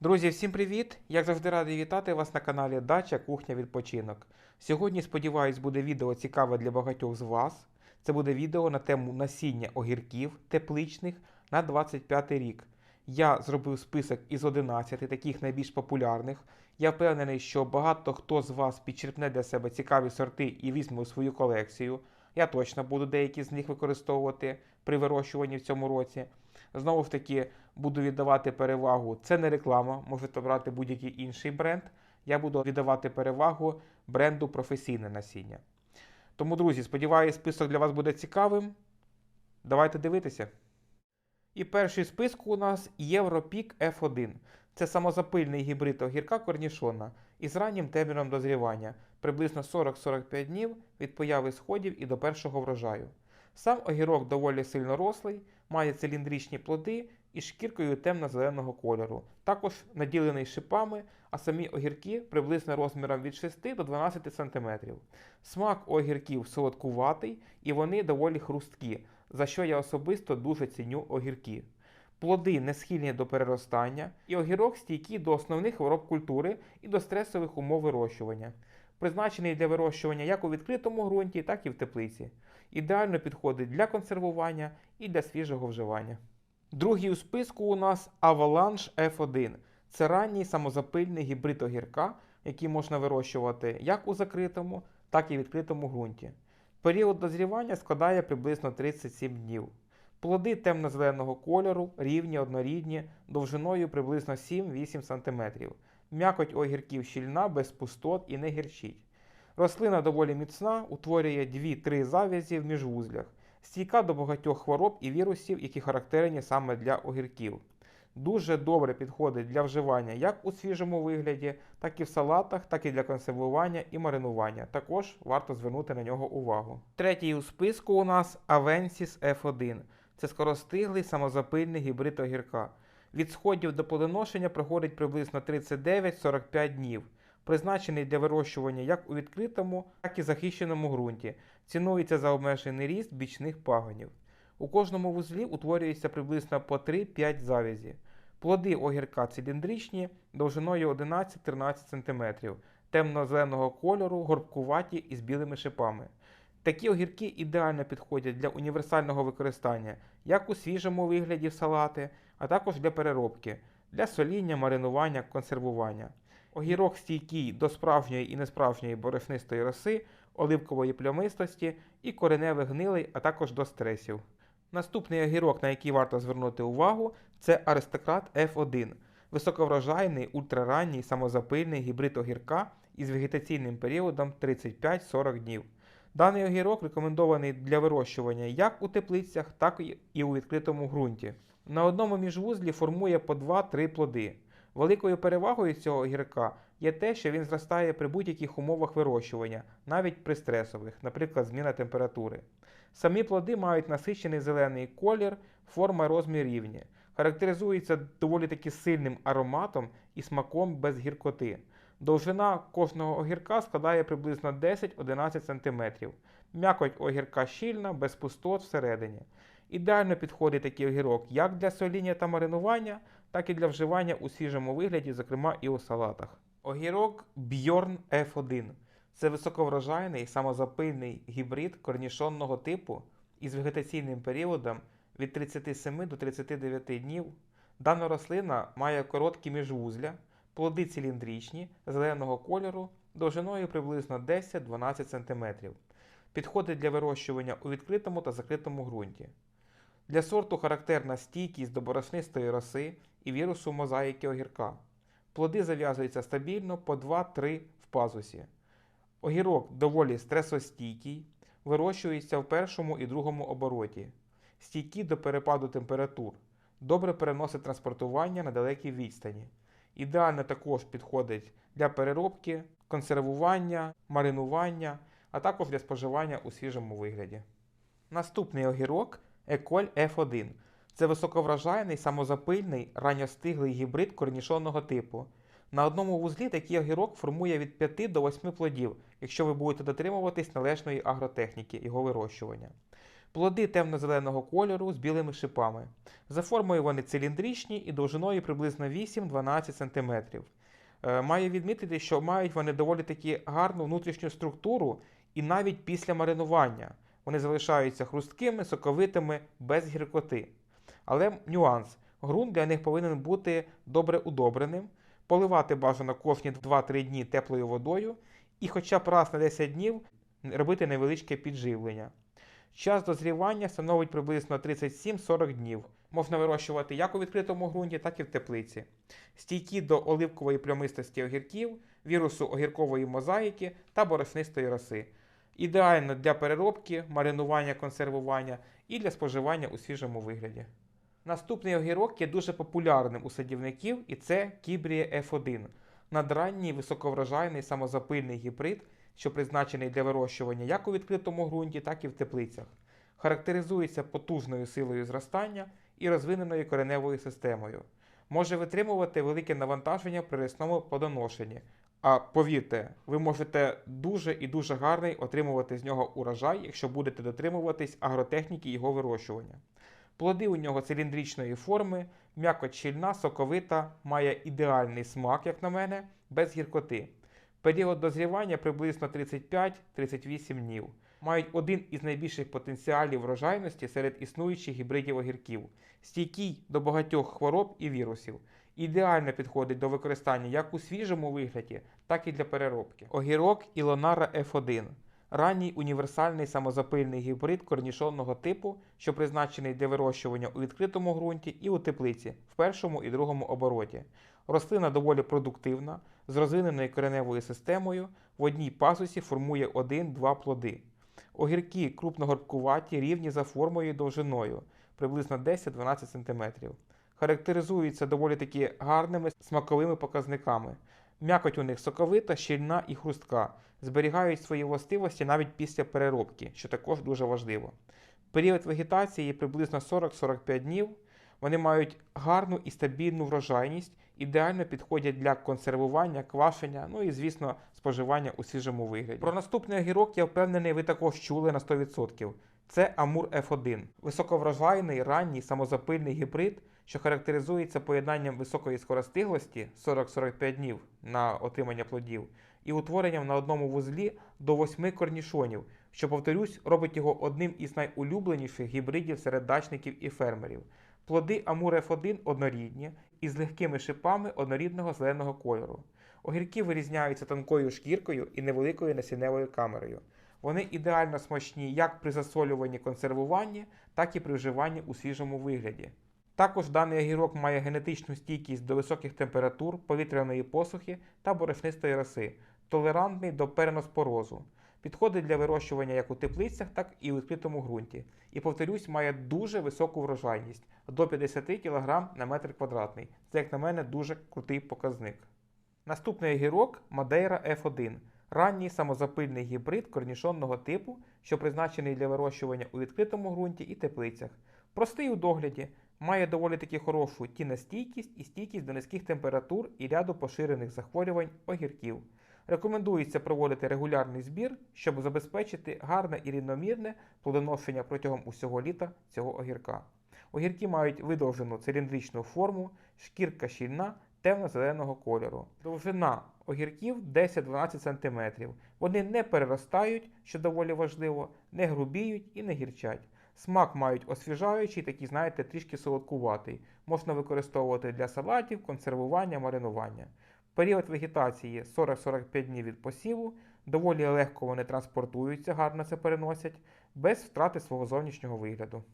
Друзі, всім привіт! Як завжди радий вітати вас на каналі Дача Кухня Відпочинок. Сьогодні, сподіваюсь, буде відео цікаве для багатьох з вас. Це буде відео на тему насіння огірків тепличних на 25 рік. Я зробив список із 11 таких найбільш популярних. Я впевнений, що багато хто з вас підчерпне для себе цікаві сорти і візьме у свою колекцію. Я точно буду деякі з них використовувати при вирощуванні в цьому році. Знову ж таки, буду віддавати перевагу. Це не реклама, можете брати будь-який інший бренд. Я буду віддавати перевагу бренду професійне насіння. Тому, друзі, сподіваюся, список для вас буде цікавим. Давайте дивитися. І перший в списку у нас Європік F1. Це самозапильний гібрид огірка корнішона із раннім терміном дозрівання, приблизно 40-45 днів від появи сходів і до першого врожаю. Сам огірок доволі сильно рослий, має циліндричні плоди і шкіркою темно-зеленого кольору, також наділений шипами, а самі огірки приблизно розміром від 6 до 12 см. Смак огірків солодкуватий і вони доволі хрусткі, за що я особисто дуже ціню огірки. Плоди не схильні до переростання, і огірок стійкий до основних хвороб культури і до стресових умов вирощування. Призначений для вирощування як у відкритому ґрунті, так і в теплиці. Ідеально підходить для консервування і для свіжого вживання. Другий у списку у нас Avalanche F1. Це ранній самозапильний гібрид огірка, який можна вирощувати як у закритому, так і відкритому ґрунті. Період дозрівання складає приблизно 37 днів. Плоди темно-зеленого кольору, рівні, однорідні, довжиною приблизно 7-8 см. М'якоть огірків щільна, без пустот і не гірчить. Рослина доволі міцна, утворює 2-3 зав'язі в міжвузлях, стійка до багатьох хвороб і вірусів, які характерні саме для огірків. Дуже добре підходить для вживання як у свіжому вигляді, так і в салатах, так і для консервування і маринування. Також варто звернути на нього увагу. Третій у списку у нас Avensis F1. Це скоростиглий самозапильний гібрид огірка. Від сходів до плодоношення проходить приблизно 39-45 днів. Призначений для вирощування як у відкритому, так і захищеному ґрунті. Цінується за обмежений ріст бічних пагонів. У кожному вузлі утворюється приблизно по 3-5 завязі. Плоди огірка циліндричні довжиною 11-13 см, темно-зеленого кольору, горбкуваті і з білими шипами. Такі огірки ідеально підходять для універсального використання як у свіжому вигляді в салати, а також для переробки, для соління, маринування, консервування. Огірок стійкий до справжньої і несправжньої борошнистої роси, оливкової плямистості і кореневих гнилей, а також до стресів. Наступний огірок, на який варто звернути увагу, це аристократ F1, високоврожайний, ультраранній, самозапильний гібрид огірка із вегетаційним періодом 35-40 днів. Даний огірок рекомендований для вирощування як у теплицях, так і у відкритому ґрунті. На одному міжвузлі формує по 2-3 плоди. Великою перевагою цього огірка є те, що він зростає при будь-яких умовах вирощування, навіть при стресових, наприклад, зміна температури. Самі плоди мають насичений зелений колір, форма розмір рівні, характеризуються доволі таки сильним ароматом і смаком без гіркоти. Довжина кожного огірка складає приблизно 10-11 см. М'якоть огірка щільна, без пустот всередині. Ідеально підходить такий огірок як для соління та маринування, так і для вживання у свіжому вигляді, зокрема і у салатах. Огірок Bjorn F1 це високоврожайний самозапильний гібрид корнішонного типу із вегетаційним періодом від 37 до 39 днів. Дана рослина має короткі міжвузля, плоди циліндричні, зеленого кольору, довжиною приблизно 10-12 см. Підходить для вирощування у відкритому та закритому ґрунті. Для сорту характерна стійкість до борошнистої роси і вірусу мозаїки огірка. Плоди зав'язуються стабільно по 2-3 в пазусі. Огірок доволі стресостійкий, вирощується в першому і другому обороті, стійкий до перепаду температур, добре переносить транспортування на далекій відстані. Ідеально також підходить для переробки, консервування, маринування, а також для споживання у свіжому вигляді. Наступний огірок Еколь F1. Це високоврожайний, самозапильний, ранньостиглий гібрид корнішонного типу. На одному вузлі такий огірок формує від 5 до 8 плодів, якщо ви будете дотримуватись належної агротехніки його вирощування. Плоди темно-зеленого кольору з білими шипами. За формою вони циліндричні і довжиною приблизно 8-12 см. Е, Маю відмітити, що мають вони доволі таки гарну внутрішню структуру і навіть після маринування. Вони залишаються хрусткими, соковитими, без гіркоти. Але нюанс: ґрунт для них повинен бути добре удобреним, поливати бажано кожні 2-3 дні теплою водою, і хоча б раз на 10 днів робити невеличке підживлення. Час дозрівання становить приблизно 37-40 днів. Можна вирощувати як у відкритому ґрунті, так і в теплиці. Стійкі до оливкової плямистості огірків, вірусу огіркової мозаїки та борошнистої роси. Ідеально для переробки, маринування, консервування і для споживання у свіжому вигляді. Наступний огірок є дуже популярним у садівників, і це Кібрія F1. Надранній високоврожайний самозапильний гібрид, що призначений для вирощування як у відкритому ґрунті, так і в теплицях. Характеризується потужною силою зростання і розвиненою кореневою системою. Може витримувати велике навантаження при рясному плодоношенні. А повірте, ви можете дуже і дуже гарний отримувати з нього урожай, якщо будете дотримуватись агротехніки його вирощування. Плоди у нього циліндричної форми, м'яко щільна, соковита, має ідеальний смак, як на мене, без гіркоти. Період дозрівання приблизно 35-38 днів. Мають один із найбільших потенціалів врожайності серед існуючих гібридів огірків, стійкий до багатьох хвороб і вірусів. Ідеально підходить до використання як у свіжому вигляді, так і для переробки. Огірок Ілонара F1 ранній універсальний самозапильний гібрид корнішонного типу, що призначений для вирощування у відкритому ґрунті і у теплиці в першому і другому обороті. Рослина доволі продуктивна, з розвиненою кореневою системою, в одній пасусі формує 1-2 плоди. Огірки крупногорбкуваті, рівні за формою і довжиною, приблизно 10-12 см. Характеризуються доволі таки гарними смаковими показниками. М'якоть у них соковита, щільна і хрустка, зберігають свої властивості навіть після переробки, що також дуже важливо. Період вегетації приблизно 40-45 днів. Вони мають гарну і стабільну врожайність, ідеально підходять для консервування, квашення, ну і, звісно, споживання у свіжому вигляді. Про наступний огірок я впевнений, ви також чули на 100%. Це Амур F1, високоврожайний, ранній самозапильний гібрид, що характеризується поєднанням високої скоростиглості 40-45 днів на отримання плодів і утворенням на одному вузлі до 8 корнішонів, що, повторюсь, робить його одним із найулюбленіших гібридів серед дачників і фермерів. Плоди Амур F1 однорідні із легкими шипами однорідного зеленого кольору. Огірки вирізняються тонкою шкіркою і невеликою насінневою камерою. Вони ідеально смачні як при засолюванні консервуванні, так і при вживанні у свіжому вигляді. Також даний огірок має генетичну стійкість до високих температур, повітряної посухи та борошнистої роси, толерантний до переноспорозу. Підходить для вирощування як у теплицях, так і у відкритому ґрунті. І, повторюсь, має дуже високу врожайність до 50 кг на метр квадратний. Це, як на мене, дуже крутий показник. Наступний огірок Madeira F1 ранній самозапильний гібрид корнішонного типу, що призначений для вирощування у відкритому ґрунті і теплицях. Простий у догляді, має доволі таки хорошу тінестійкість і стійкість до низьких температур і ряду поширених захворювань огірків. Рекомендується проводити регулярний збір, щоб забезпечити гарне і рівномірне плодоношення протягом усього літа цього огірка. Огірки мають видовжену циліндричну форму, шкірка щільна, темно-зеленого кольору. Довжина огірків 10-12 см. Вони не переростають, що доволі важливо, не грубіють і не гірчать. Смак мають освіжаючий, такий, знаєте, трішки солодкуватий. Можна використовувати для салатів, консервування, маринування. Період вегетації 40-45 днів від посіву, доволі легко вони транспортуються, гарно це переносять, без втрати свого зовнішнього вигляду.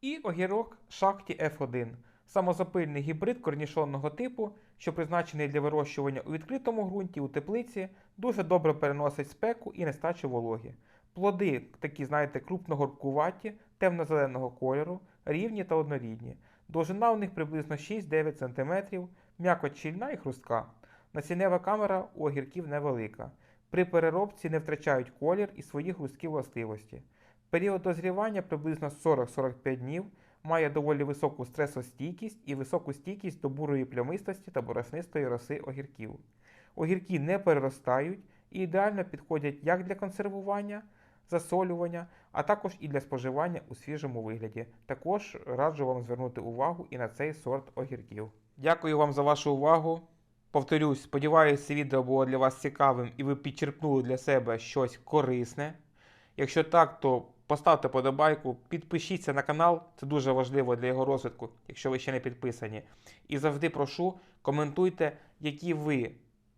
І огірок Шахті F1 самозапильний гібрид корнішонного типу, що призначений для вирощування у відкритому ґрунті у теплиці, дуже добре переносить спеку і нестачу вологи. Плоди такі, знаєте, крупногорбкуваті, темно-зеленого кольору, рівні та однорідні. Довжина у них приблизно 6-9 см, м'якоть щільна і хрустка. Насіннева камера у огірків невелика. При переробці не втрачають колір і свої хрусткі властивості. Період дозрівання приблизно 40-45 днів, має доволі високу стресостійкість і високу стійкість до бурої плямистості та борошнистої роси огірків. Огірки не переростають і ідеально підходять як для консервування, засолювання, а також і для споживання у свіжому вигляді. Також раджу вам звернути увагу і на цей сорт огірків. Дякую вам за вашу увагу. Повторюсь, сподіваюся, це відео було для вас цікавим і ви підчерпнули для себе щось корисне. Якщо так, то поставте подобайку, підпишіться на канал, це дуже важливо для його розвитку, якщо ви ще не підписані. І завжди прошу, коментуйте, які ви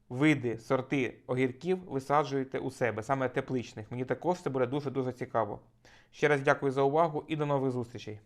види, сорти огірків висаджуєте у себе, саме тепличних. Мені також це буде дуже-дуже цікаво. Ще раз дякую за увагу і до нових зустрічей.